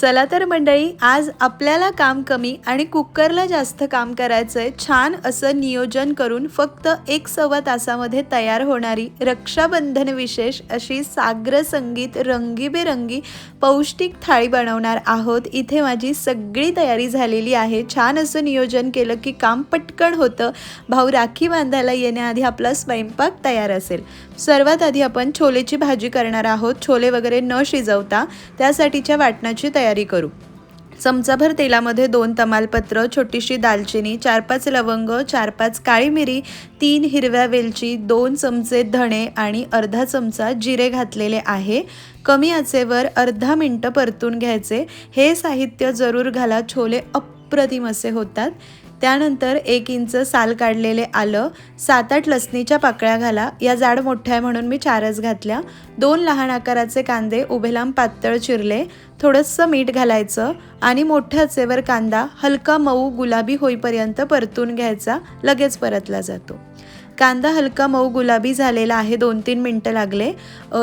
चला तर मंडळी आज आपल्याला काम कमी आणि कुकरला जास्त काम करायचं आहे छान असं नियोजन करून फक्त एक सव्वा तासामध्ये तयार होणारी रक्षाबंधन विशेष अशी साग्र संगीत रंगीबेरंगी पौष्टिक थाळी बनवणार आहोत. इथे माझी सगळी तयारी झालेली आहे. छान असं नियोजन केलं की काम पटकन होतं. भाऊ राखी बांधायला येण्याआधी आपला स्वयंपाक तयार असेल. सर्वात आधी आपण छोलेची भाजी करणार आहोत. छोले वगैरे न शिजवता त्यासाठीच्या वाटणाची तयारी तयारी करू. चमचाभर तेलामध्ये दोन तमालपत्र छोटीशी दालचिनी चार पाच लवंग चार पाच काळी मिरी तीन हिरव्या वेलची दोन चमचे धणे आणि अर्धा चमचा जिरे घातलेले आहे. कमी आचेवर अर्धा मिनटं परतून घ्यायचे. हे साहित्य जरूर घाला छोले अप्रतिम असे होतात. त्यानंतर एक इंच साल काढलेले आलं सात आठ लसणीच्या पाकळ्या घाला. या जाड मोठ्या आहे म्हणून मी चारच घातल्या. दोन लहान आकाराचे कांदे उभे लांब पातळ चिरले. थोडंसं मीठ घालायचं आणि मोठ्या चेवर कांदा हलका मऊ गुलाबी होईपर्यंत परतून घ्यायचा. लगेच परतला जातो. कांदा हलका मऊ गुलाबी झालेला आहे. दोन तीन मिनटं लागले.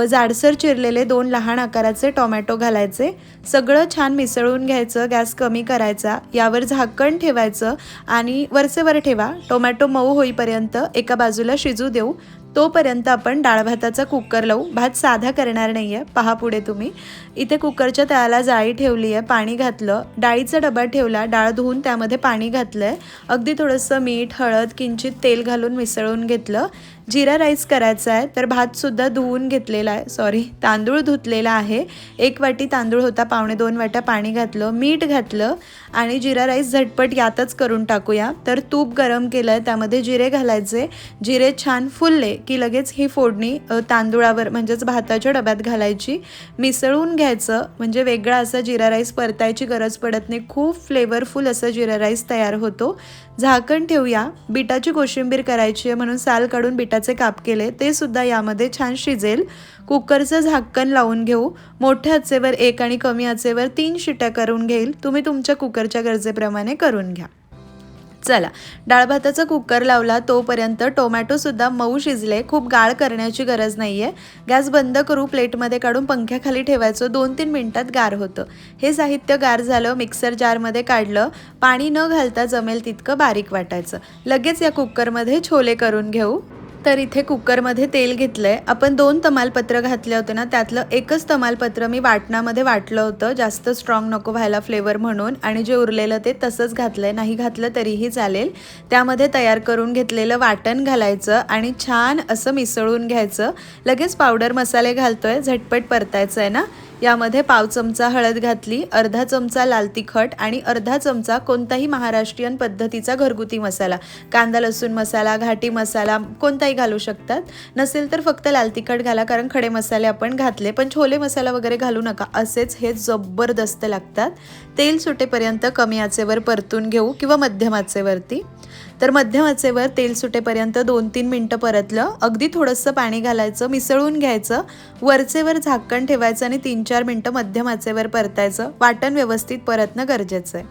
जाडसर चिरलेले दोन लहान आकाराचे टोमॅटो घालायचे. सगळं छान मिसळून घ्यायचं. गॅस कमी करायचा. यावर झाकण ठेवायचं आणि वरचेवर ठेवा. टोमॅटो मऊ होईपर्यंत एका बाजूला शिजू देऊ. तोपर्यंत आपण डाळ भाताचा कुकर लावू. भात साधा करणार नाही आहे पहा पुढे तुम्ही. इथे कुकरच्या तळाला जाळी ठेवली आहे पाणी घातलं. डाळीचा डबा ठेवला. डाळ धुवून त्यामध्ये पाणी घातलं आहे अगदी थोडंसं मीठ हळद किंचित तेल घालून मिसळून घेतलं. जिरा राईस करायचा आहे तर भातसुद्धा धुवून घेतलेला आहे. सॉरी तांदूळ धुतलेला आहे. एक वाटी तांदूळ होता पावणे दोन वाट्या पाणी घातलं मीठ घातलं आणि जिरा राईस झटपट यातच करून टाकूया. तर तूप गरम केलं आहे त्यामध्ये जिरे घालायचे. जिरे छान फुलले. की लगेच ही फोडणी तांदूळावर म्हणजेच भाताच्या डब्यात घालायची. मिसळून घ्यायचं म्हणजे वेगळा असा जिरा राईस परतायची गरज पडत नाही. खूप फ्लेवरफुल असं जिरा राईस तयार होतो. झाकण ठेवूया. बिटाची कोशिंबीर करायची आहे म्हणून साल काढून बिटाचे काप केले. ते सुद्धा यामध्ये छान शिजेल. कुकरचं झाकण लावून घेऊ. मोठ्या आचेवर एक आणि कमी आचेवर तीन शिट्या करून घेईल. तुम्ही तुमच्या कुकरच्या गरजेप्रमाणे करून घ्या. चला. डाळ भाताचा कुकर लावला तोपर्यंत टोमॅटोसुद्धा मऊ शिजले. खूप गाळ करण्याची गरज नाही आहे गॅस बंद करू प्लेटमध्ये काढून पंख्याखाली ठेवायचं. दोन तीन मिनटात गार होतं. हे साहित्य गार झालं मिक्सर जारमध्ये काढलं. पाणी न घालता जमेल तितकं बारीक वाटायचं. लगेच या कुकरमध्ये छोले करून घेऊ. तर इथे कुकरमध्ये तेल घेतलं आहे आपण दोन तमालपत्र घातले होते ना त्यातलं एकच तमालपत्र मी वाटणामध्ये वाटलं होतं. जास्त स्ट्रॉंग नको व्हायला फ्लेवर म्हणून. आणि जे उरलेलं ते तसंच घातलं आहे नाही घातलं तरीही चालेल. त्यामध्ये तयार करून घेतलेलं वाटण घालायचं आणि छान असं मिसळून घ्यायचं. लगेच पावडर मसाले घालतोय. झटपट परतायचं आहे ना. यामध्ये पाव चमचा हळद घातली अर्धा चमचा लाल तिखट आणि अर्धा चमचा कोणताही महाराष्ट्रीयन पद्धतीचा घरगुती मसाला. कांदा लसूण मसाला घाटी मसाला कोणताही घालू शकतात. नसेल तर फक्त लाल तिखट घाला कारण खडे मसाले आपण घातले पण छोले मसाला वगैरे घालू नका. असेच हे जबरदस्त लागतात. तेल सुटेपर्यंत कमी आचेवर परतून घेऊ किंवा मध्यम आचेवरती. तर मध्यम आचेवर तेल सुटेपर्यंत दोन तीन मिनटं परतलं. अगदी थोडंसं पाणी घालायचं मिसळून घ्यायचं. वरचेवर झाकण ठेवायचं आणि तीन चार मिनटं मध्यम आचेवर परतायचं. वाटण व्यवस्थित परतणं गरजेचं आहे.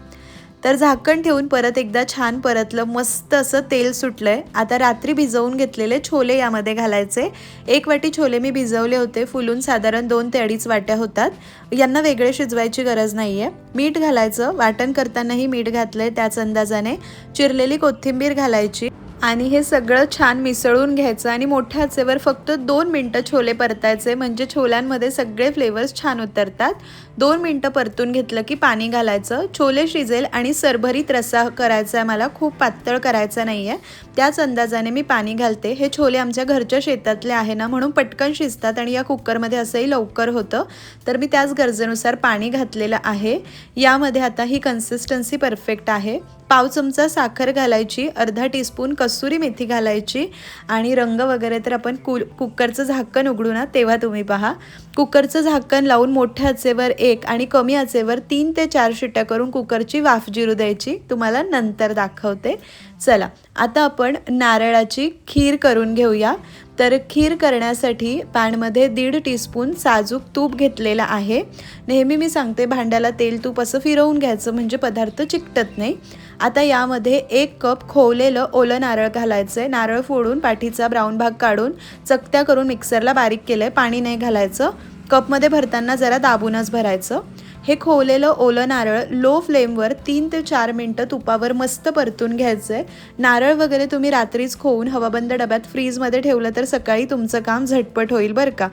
तर झाकण ठेवून परत एकदा छान परतलं मस्त असं तेल सुटलंय. आता रात्री भिजवून घेतलेले छोले यामध्ये घालायचे. एक वाटी छोले मी भिजवले होते फुलून साधारण दोन ते अडीच वाट्या होतात. यांना वेगळे शिजवायची गरज नाही आहे मीठ घालायचं वाटण करतानाही मीठ घातलंय त्याच अंदाजाने. चिरलेली कोथिंबीर घालायची आणि हे सगळं छान मिसळून घ्यायचं आणि मोठ्या आचेवर फक्त दोन मिनटं छोले परतायचे. म्हणजे छोल्यांमध्ये सगळे फ्लेवर्स छान उतरतात. दोन मिनटं परतून घेतलं की पाणी घालायचं छोले शिजेल आणि सरभरीत रस्सा करायचा आहे मला खूप पातळ करायचा नाही आहे त्याच अंदाजाने मी पाणी घालते. हे छोले आमच्या घरच्या शेतातले आहे ना म्हणून पटकन शिजतात आणि या कुकरमध्ये असंही लवकर होतं. तर मी त्याच गरजेनुसार पाणी घातलेलं आहे. यामध्ये आता ही कन्सिस्टन्सी परफेक्ट आहे. पाव चमचा साखर घालायची अर्धा टीस्पून कसुरी मेथी घालायची आणि रंग वगैरे तर आपण कु कुकरचं झाकण उघडू ना तेव्हा तुम्ही पहा. कुकरचं झाकण लावून मोठ्या आचेवर एक आणि कमी आचेवर तीन ते चार शिट्ट्या करून कुकरची वाफ जिरू द्यायची. तुम्हाला नंतर दाखवते. चला आता आपण नारळाची खीर करून घेऊया. तर खीर करण्यासाठी पॅनमध्ये दीड टीस्पून साजूक तूप घेतलेला आहे. नेहमी मी सांगते भांड्याला तेल तूप असं फिरवून घ्यायचं म्हणजे पदार्थ चिकटत नाही. आता यामध्ये एक कप खोवलेलं ओलं नारळ घालायचं आहे नारळ फोडून पाठीचा ब्राऊन भाग काढून चकत्या करून मिक्सरला बारीक केलं आहे पाणी नाही घालायचं. कपमध्ये भरताना जरा दाबूनच भरायचं. हे खोवलेलं ओलं नारळ लो फ्लेमवर तीन ते चार मिनटं तुपावर मस्त परतून घ्यायचं आहे नारळ वगैरे तुम्ही रात्रीच खोवून हवाबंद डब्यात फ्रीजमध्ये ठेवलं तर सकाळी तुमचं काम झटपट होईल बरं का.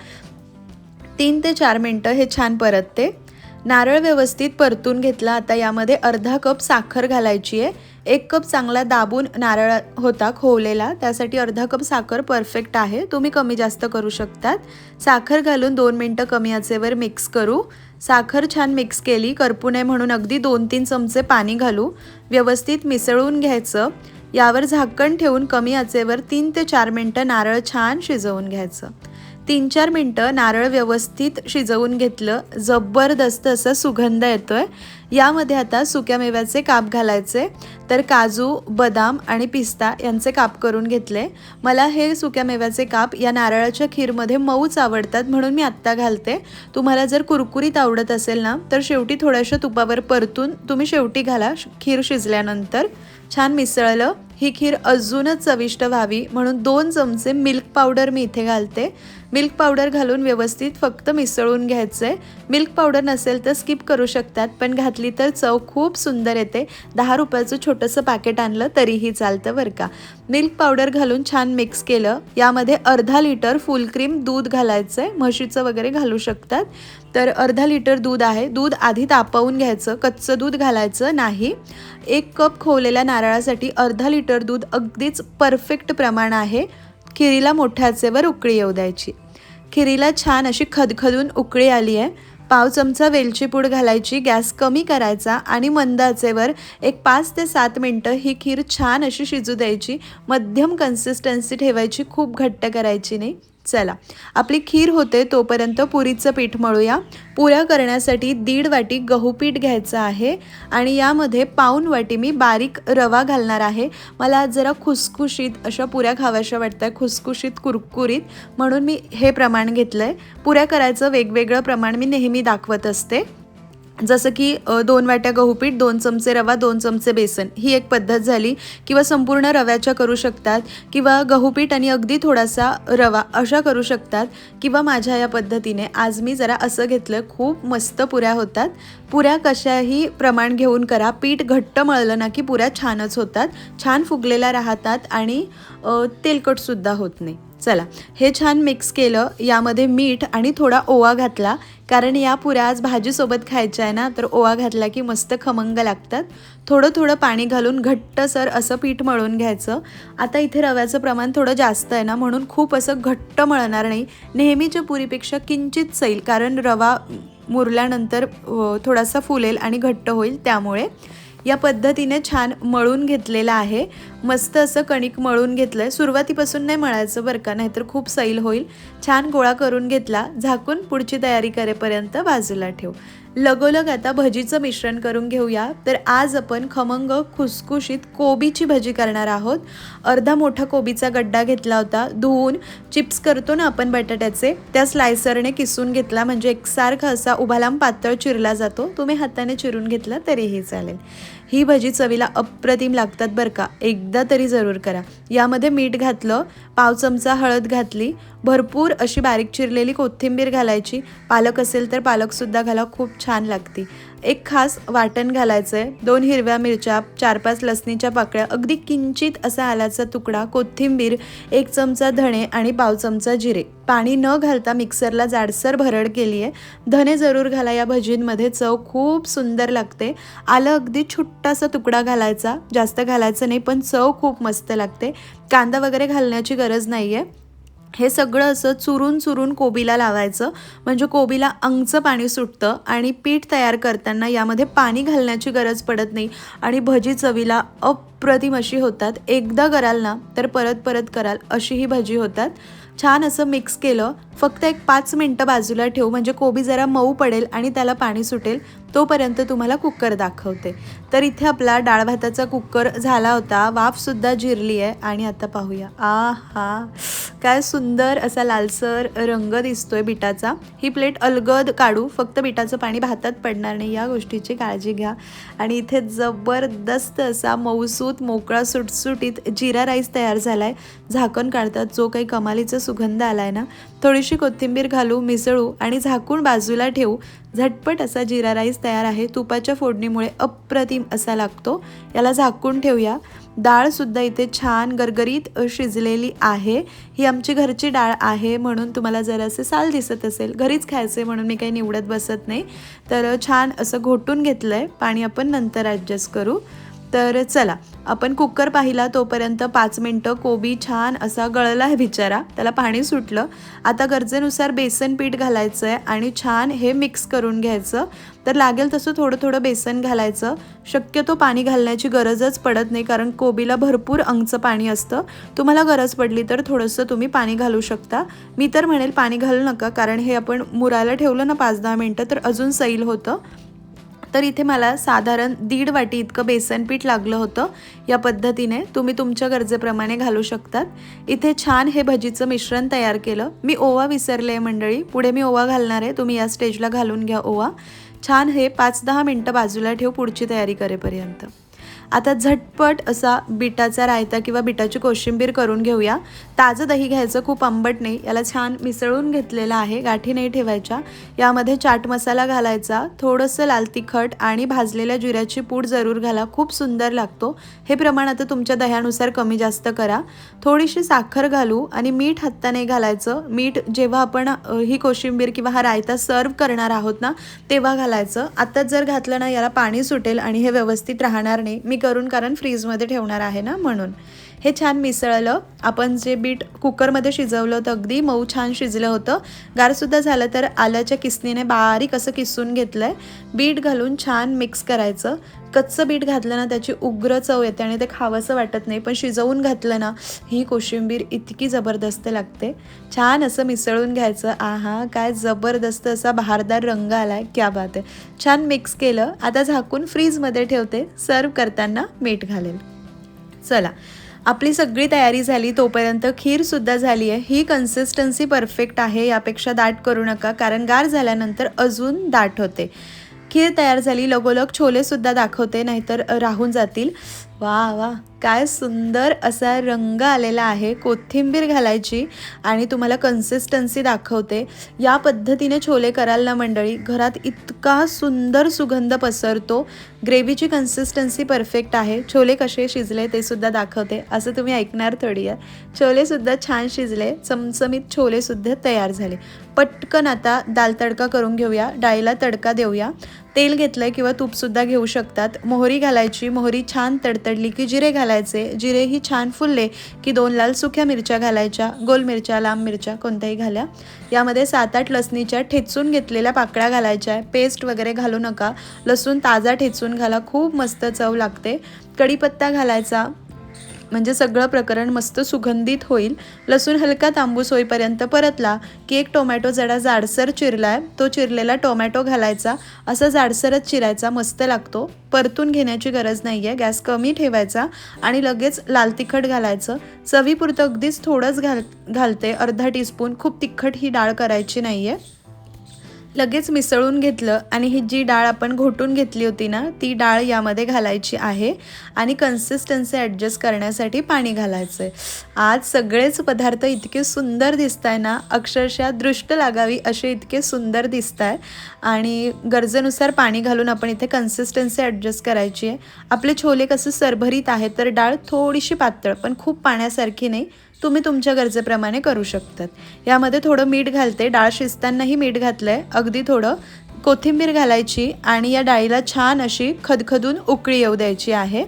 तीन ते चार मिनटं हे छान परतते. नारळ व्यवस्थित परतून घेतला. आता यामध्ये अर्धा कप साखर घालायची आहे एक कप चांगला दाबून नारळ होता खोवलेला. त्यासाठी अर्धा कप साखर परफेक्ट आहे. तुम्ही कमी जास्त करू शकतात. साखर घालून दोन मिनटं कमी आचेवर मिक्स करू. साखर छान मिक्स केली. करपू नये म्हणून अगदी दोन तीन चमचे पाणी घालू. व्यवस्थित मिसळून घ्यायचं. यावर झाकण ठेवून कमी आचेवर तीन ते चार मिनटं नारळ छान शिजवून घ्यायचं. तीन चार मिनटं नारळ व्यवस्थित शिजवून घेतलं. जबरदस्त असा सुगंध येतोय. यामध्ये आता सुक्या मेव्याचे काप घालायचे. तर काजू बदाम आणि पिस्ता यांचे काप करून घेतले. मला हे सुक्या मेव्याचे काप या नारळाच्या खीरमध्ये मऊच आवडतात म्हणून मी आत्ता घालते. तुम्हाला जर कुरकुरीत आवडत असेल ना तर शेवटी थोड्याशा तुपावर परतून तुम्ही शेवटी घाला खीर शिजल्यानंतर. छान मिसळलं. ही खीर अजूनच चविष्ट व्हावी म्हणून दोन चमचे मिल्क पावडर मी इथे घालते. मिल्क पावडर घालून व्यवस्थित फक्त मिसळून घ्यायचं आहे मिल्क पावडर नसेल तर स्किप करू शकतात पण घातली तर चव खूप सुंदर येते. दहा रुपयाचं छोटंसं पॅकेट आणलं तरीही चालतं बरं का. मिल्क पावडर घालून छान मिक्स केलं. यामध्ये अर्धा लिटर फुल क्रीम दूध घालायचं आहे म्हशीचं वगैरे घालू शकतात. तर अर्धा लिटर दूध आहे. दूध आधी तापवून घ्यायचं. कच्चं दूध घालायचं नाही. एक कप खोवलेल्या नारळासाठी अर्धा लिटर दूध अगदीच परफेक्ट प्रमाण आहे. खिरीला मोठ्याचेवर उकळी येऊ द्यायची. खिरीला छान अशी खदखदून उकळी आली आहे. पाव चमचा वेलची पूड घालायची गॅस कमी करायचा आणि मंद आचेवर एक पाच ते सात मिनटं ही खीर छान अशी शिजू द्यायची. मध्यम कन्सिस्टन्सी ठेवायची खूप घट्ट करायची नाही. चला. आपली खीर होते तोपर्यंत पुरीचं पीठ मळूया. पुऱ्या करण्यासाठी दीड वाटी गहू पीठ घ्यायचं आहे आणि यामध्ये पाऊन वाटी मी बारीक रवा घालणार आहे. मला जरा खुसखुशीत अशा पुऱ्या खाव्याशा वाटतात खुसखुशीत कुरकुरीत म्हणून मी हे प्रमाण घेतलं आहे पुऱ्या करायचं वेगवेगळं प्रमाण मी नेहमी दाखवत असते. जसं की दोन वाट्या गहूपीठ दोन चमचे रवा दोन चमचे बेसन ही एक पद्धत झाली. किंवा संपूर्ण रव्याच्या करू शकतात किंवा गहूपीठ आणि अगदी थोडासा रवा अशा करू शकतात किंवा माझ्या या पद्धतीने. आज मी जरा असं घेतलं खूप मस्त पुऱ्या होतात. पुऱ्या कशाही प्रमाण घेऊन करा. पीठ घट्ट मळलं ना की पुऱ्या छानच होतात. छान फुगलेल्या राहतात आणि तेलकटसुद्धा होत नाही. चला हे छान मिक्स केलं. यामध्ये मीठ आणि थोडा ओवा घातला. कारण या पुऱ्या आज भाजीसोबत खायच्या आहे ना तर ओवा घातला की मस्त खमंग लागतात. थोडं थोडं पाणी घालून घट्टसर असं पीठ मळून घ्यायचं. आता इथे रव्याचं प्रमाण थोडं जास्त आहे ना म्हणून खूप असं घट्ट मळणार नाही. नेहमीच्या पुरीपेक्षा किंचित सैल कारण रवा मुरल्यानंतर थोडासा फुलेल आणि घट्ट होईल त्यामुळे. या पद्धतीने छान मळून घेतलेलं आहे. मस्त असं कणिक मळून घेतलं आहे सुरुवातीपासून नाही मळायचं बरं का नाहीतर खूप सैल होईल. छान गोळा करून घेतला. झाकून पुढची तयारी करेपर्यंत बाजूला ठेव. लगोलग आता भजीचं मिश्रण करून घेऊया. तर आज आपण खमंग खुसखुशीत कोबीची भजी करणार आहोत. अर्धा मोठा कोबीचा गड्डा घेतला होता. धुवून चिप्स करतो ना आपण बटाट्याचे त्या स्लायसरने किसून घेतला. म्हणजे एकसारखा असा उभालाम पातळ चिरला जातो. तुम्ही हाताने चिरून घेतला तरीही चालेल. ही भजी चवीला अप्रतिम लागतात बरं का. एकदा तरी जरूर करा. यामध्ये मीठ घातलं पाव चमचा हळद घातली भरपूर अशी बारीक चिरलेली कोथिंबीर घालायची. पालक असेल तर पालकसुद्धा घाला खूप छान लागते. एक खास वाटण घालायचं आहे दोन हिरव्या मिरच्या चार पाच लसणीच्या पाकळ्या अगदी किंचित असा आल्याचा तुकडा कोथिंबीर एक चमचा धणे आणि पाव चमचा जिरे. पाणी न घालता मिक्सरला जाडसर भरड केली आहे धने जरूर घाला या भजींमध्ये चव खूप सुंदर लागते. आलं अगदी छोटासा तुकडा घालायचा जास्त घालायचं नाही पण चव खूप मस्त लागते. कांदा वगैरे घालण्याची गरज नाही आहे हे सगळं असं चुरून चुरून कोबीला लावायचं. म्हणजे कोबीला अंगचं पाणी सुटतं आणि पीठ तयार करताना यामध्ये पाणी घालण्याची गरज पडत नाही. आणि भजी चवीला अप्रतिम अशी होतात. एकदा कराल ना तर परत परत कराल अशी ही भजी होतात. छान असं मिक्स केलं. फक्त एक पाच मिनटं बाजूला ठेवू. म्हणजे कोबी जरा मऊ पडेल आणि त्याला पाणी सुटेल. तोपर्यंत तुम्हाला कुकर दाखवते. तर इथे आपला डाळ भाताचा कुकर झाला होता. वाफसुद्धा जिरली आहे. आणि आता पाहूया. आ हा काय सुंदर असा लालसर रंग दिसतोय बिटाचा. ही प्लेट अलगद काढू. फक्त बिटाचं पाणी भातात पडणार नाही. या गोष्टीची काळजी घ्या. आणि इथे जबरदस्त असा मऊसूत मोकळा सुटसुटीत जिरा राईस तयार झाला आहे झाकण काढतात. जो काही कमालीचा सुगंध आला आहे ना थोडीशी कोथिंबीर घालू मिसळू आणि झाकून बाजूला ठेवू. झटपट असा जिरा राईस तयार आहे. तुपाच्या फोडणीमुळे अप्रतिम असा लागतो. याला झाकून ठेवूया. डाळसुद्धा इथे छान गरगरीत शिजलेली आहे. ही आमची घरची डाळ आहे म्हणून तुम्हाला जर असे साल दिसत असेल. घरीच खायचे म्हणून मी काही निवडत बसत नाही. तर छान असं घोटून घेतलं आहे पाणी आपण नंतर ॲडजस्ट करू. तर चला आपण कुकर पाहिला तोपर्यंत पाच मिनटं कोबी छान असा गळला आहे बिचारा त्याला पाणी सुटलं. आता गरजेनुसार बेसन पीठ घालायचं आहे आणि छान हे मिक्स करून घ्यायचं. तर लागेल तसं थोडं थोडं बेसन घालायचं. शक्यतो पाणी घालण्याची गरजच पडत नाही कारण कोबीला भरपूर अंगचं पाणी असतं. तुम्हाला गरज पडली तर थोडंसं तुम्ही पाणी घालू शकता. मी तर म्हणेल पाणी घालू नका कारण हे आपण मुरायला ठेवलं ना पाच दहा मिनटं तर अजून सैल होतं. तर इथे मला साधारण दीड वाटी इतकं बेसन पीठ लागलं होतं. या पद्धतीने तुम्ही तुमच्या गरजेप्रमाणे घालू शकतात. इथे छान हे भजीचं मिश्रण तयार केलं. मी ओवा विसरले आहे मंडळी. पुढे मी ओवा घालणार आहे. तुम्ही या स्टेजला घालून घ्या ओवा. छान हे पाच दहा मिनटं बाजूला ठेव. पुढची तयारी करेपर्यंत. आता झटपट असा बिटाचा रायता किंवा बिटाची कोशिंबीर करून घेऊया. ताजं दही घ्यायचं खूप आंबट नाही याला छान मिसळून घेतलेलं आहे गाठी नाही ठेवायच्या. यामध्ये चाट मसाला घालायचा थोडंसं लाल तिखट आणि भाजलेल्या जिऱ्याची पूड जरूर घाला खूप सुंदर लागतो. हे प्रमाण आता तुमच्या दह्यानुसार कमी जास्त करा. थोडीशी साखर घालू आणि मीठ हाताने घालायचं. मीठ जेव्हा आपण ही कोशिंबीर किंवा हा रायता सर्व करणार आहोत ना तेव्हा घालायचं. आत्ताच जर घातलं ना याला पाणी सुटेल आणि हे व्यवस्थित राहणार नाही. मी करून कारण फ्रीजमध्ये ठेवणार आहे ना म्हणून. हे छान मिसळलं. आपण जे बीट कुकरमध्ये शिजवलं होतं अगदी मऊ छान शिजलं होतं. गारसुद्धा झालं तर आल्याच्या किसनीने बारीक असं किसून घेतलं आहे बीट घालून छान मिक्स करायचं. कच्चं बीट घातलं ना त्याची उग्र चव येते आणि ते खावंसं वाटत नाही पण शिजवून घातलं ना ही कोशिंबीर इतकी जबरदस्त लागते. छान असं मिसळून घ्यायचं. आहा काय जबरदस्त असा बहारदार रंग आला आहे क्या बात आहे. छान मिक्स केलं. आता झाकून फ्रीजमध्ये ठेवते. सर्व करताना मीठ घालेल. चला. आपली सगळी तयारी झाली तोपर्यंत खीरसुद्धा झाली आहे. ही कन्सिस्टन्सी परफेक्ट आहे यापेक्षा दाट करू नका कारण गार झाल्यानंतर अजून दाट होते. खीर तयार झाली लगोलग छोलेसुद्धा दाखवते नाहीतर राहून जातील. वा वा. काय सुंदर असा रंग आलेला आहे कोथिंबीर घालायची आणि तुम्हाला कन्सिस्टन्सी दाखवते. या पद्धतीने छोले कराल ना मंडळी? घरात इतका सुंदर सुगंध पसरतो. ग्रेव्हीची कन्सिस्टन्सी परफेक्ट आहे. छोले कसे शिजले ते सुद्धा दाखवते. असं तुम्ही ऐकणार थोडी आहे. छोलेसुद्धा छान शिजले. चमचमीत छोलेसुद्धा तयार झाले. पटकन आता दाल तडका करून घेऊया. डाळीला तडका देऊया. तेल घेतलंय किंवा तूपसुद्धा घेऊ शकतात. मोहरी घालायची मोहरी छान तडतडली की जिरे घालायचे. जिरे ही छान फुलले की दोन लाल सुक्या मिरच्या घालायच्या गोल मिरच्या लांब मिरच्या कोणत्याही घाल्या. यामध्ये सात आठ लसणीच्या ठेचून घेतलेल्या पाकळ्या घालायच्या पेस्ट वगैरे घालू नका. लसूण ताजा ठेचून घाला. खूप मस्त चव लागते. कढीपत्ता घालायचा. म्हणजे सगळं प्रकरण मस्त सुगंधित होईल. लसूण हलका तांबूस होईपर्यंत परतला की एक टोमॅटो जरा जाडसर चिरला आहे तो चिरलेला टोमॅटो घालायचा. असा जाडसरच चिरायचा मस्त लागतो. परतून घेण्याची गरज नाही आहे गॅस कमी ठेवायचा आणि लगेच लाल तिखट घालायचं. चवीपुरतं अगदीच थोडंच घाल घालते. अर्धा टीस्पून. खूप तिखट ही डाळ करायची नाही आहे लगेच मिसळून घेतलं आणि ही जी डाळ आपण घोटून घेतली होती ना ती डाळ यामध्ये घालायची आहे आणि कन्सिस्टन्सी ॲडजस्ट करण्यासाठी पाणी घालायचं आहे आज सगळेच पदार्थ इतके सुंदर दिसत आहे ना अक्षरशः दृष्ट लागावी असे इतके सुंदर दिसत आहे आणि गरजेनुसार पाणी घालून आपण इथे कन्सिस्टन्सी ॲडजस्ट करायची आहे. आपले छोले कसं सरभरीत आहेत तर डाळ थोडीशी पातळ पण खूप पाण्यासारखी नाही. तुम्ही तुमच्या गरजेप्रमाणे करू शकतात. यामध्ये थोडं मीठ घालते. डाळ शिजतानाही मीठ घातलं आहे अगदी थोडं कोथिंबीर घालायची आणि या डाळीला छान अशी खदखदून उकळी येऊ द्यायची आहे.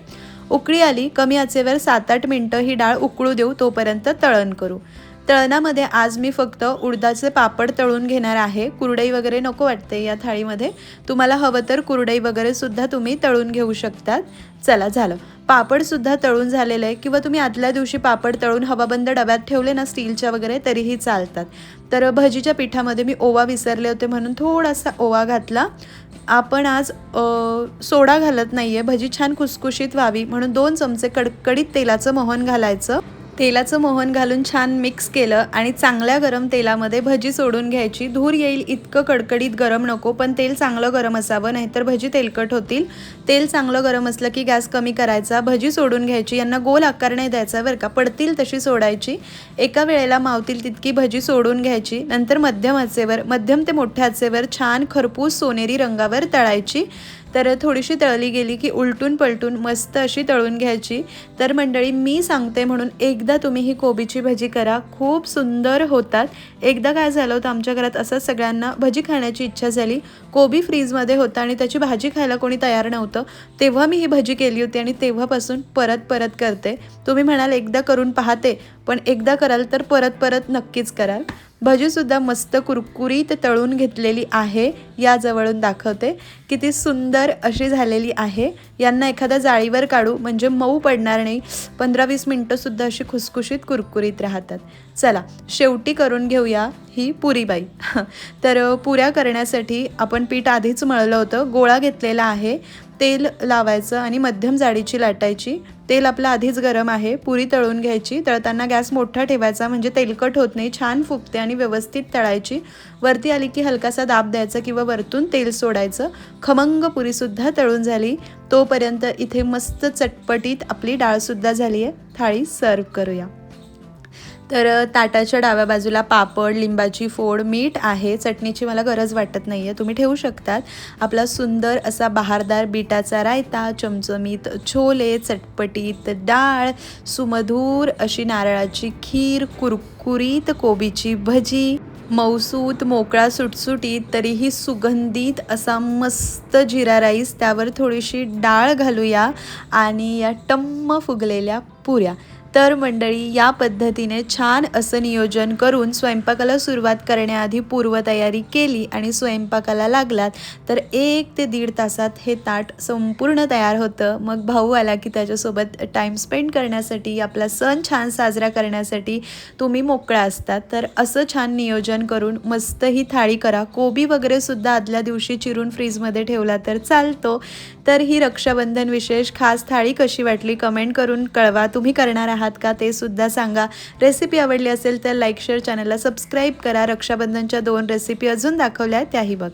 उकळी आली कमी आचेवर सात आठ मिनटं ही डाळ उकळू देऊ तोपर्यंत तळण करू. तळणामध्ये आज मी फक्त उडदाचे पापड तळून घेणार आहे. कुरडई वगैरे नको वाटते या थाळीमध्ये. तुम्हाला हवं तर कुरडई वगैरे सुद्धा तुम्ही तळून घेऊ शकतात. चला झालं. पापडसुद्धा तळून झालेलं आहे किंवा तुम्ही आदल्या दिवशी पापड तळून हवाबंद डब्यात ठेवले ना स्टीलच्या वगैरे तरीही चालतात. तर भजीच्या पिठामध्ये मी ओवा विसरले होते म्हणून थोडासा ओवा घातला. आपण आज सोडा घालत नाही आहे भजी छान खुसखुशीत व्हावी म्हणून दोन चमचे कडकडीत तेलाचं मोहन घालायचं. तेलाचं मोहन घालून छान मिक्स केलं आणि चांगल्या गरम तेलामध्ये भजी सोडून घ्यायची. धूर येईल इतकं कडकडीत गरम नको पण तेल चांगलं गरम असावं नाहीतर भजी तेलकट होतील. तेल चांगलं गरम असलं की गॅस कमी करायचा. भजी सोडून घ्यायची. यांना गोल आकार नाही द्यायचा बरं का. पडतील तशी सोडायची. एका वेळेला मावतील तितकी भजी सोडून घ्यायची. नंतर मध्यम आचेवर मध्यम ते मोठ्या आचेवर छान खरपूस सोनेरी रंगावर तळायची. तर थोडीशी तळली गेली की उलटून पलटून मस्त अशी तळून घ्यायची. तर मंडळी मी सांगते म्हणून एकदा तुम्ही ही कोबीची भजी करा. खूप सुंदर होतात. एकदा काय झालं होतं आमच्या घरात असंच सगळ्यांना भजी खाण्याची इच्छा झाली. कोबी फ्रीजमध्ये होता आणि त्याची भाजी खायला कोणी तयार नव्हतं. तेव्हा मी ही भजी केली होती आणि तेव्हापासून परत परत करते. तुम्ही म्हणाल एकदा करून पाहते. पण एकदा कराल तर परत परत नक्कीच कराल. भजीसुद्धा मस्त कुरकुरीत तळून घेतलेली आहे. या जवळून दाखवते किती सुंदर अशी झालेली आहे. यांना एखाद्या जाळीवर काढू म्हणजे मऊ पडणार नाही. पंधरा वीस मिनटंसुद्धा अशी खुसखुशीत कुरकुरीत राहतात. चला शेवटी करून घेऊया ही पुरीबाई. तर पुऱ्या करण्यासाठी आपण पीठ आधीच मळलं होतं. गोळा घेतलेला आहे. तेल लावायचं आणि मध्यम जाडीची लाटायची. तेल आपलं आधीच गरम आहे पुरी तळून घ्यायची. तळताना गॅस मोठा ठेवायचा म्हणजे तेलकट होत नाही छान फुगते आणि व्यवस्थित तळायची. वरती आली की हलकासा दाब द्यायचा किंवा वरतून तेल सोडायचं. खमंग पुरीसुद्धा तळून झाली. तोपर्यंत इथे मस्त चटपटीत आपली डाळसुद्धा झाली आहे थाळी सर्व करूया. तर ताटाच्या डाव्या बाजूला पापड लिंबाची फोड मीठ आहे. चटणीची मला गरज वाटत नाही आहे तुम्ही ठेवू शकतात. आपला सुंदर असा बहारदार बिटाचा रायता चमचमीत छोले चटपटीत डाळ सुमधूर अशी नारळाची खीर कुरकुरीत कोबीची भजी मौसूत मोकळा सुटसुटीत तरीही सुगंधित असा मस्त जिरा राईस. त्यावर थोडीशी डाळ घालूया आणि या टम्म फुगलेल्या पुऱ्या. तर मंडळी या पद्धतीने छान असं नियोजन करून स्वयंपाकाला सुरुवात करण्याआधी पूर्वतयारी केली आणि स्वयंपाकाला लागलात तर एक ते दीड तासात हे ताट संपूर्ण तयार होतं. मग भाऊ आला की त्याच्यासोबत टाईम स्पेंड करण्यासाठी आपला सण छान साजरा करण्यासाठी तुम्ही मोकळा असतात तर असं छान नियोजन करून मस्त ही थाळी करा. कोबी वगैरे सुद्धा आदल्या दिवशी चिरून फ्रीजमध्ये ठेवला तर चालतो. तर ही रक्षाबंधन विशेष खास थाळी कशी वाटली कमेंट करून कळवा. तुम्ही करणार आहात का ते सुद्धा सांगा. रेसिपी आवडली असेल तर लाईक शेअर चॅनलला सबस्क्राईब करा. रक्षाबंधनच्या दोन रेसिपी अजून दाखवल्या त्याही बघा.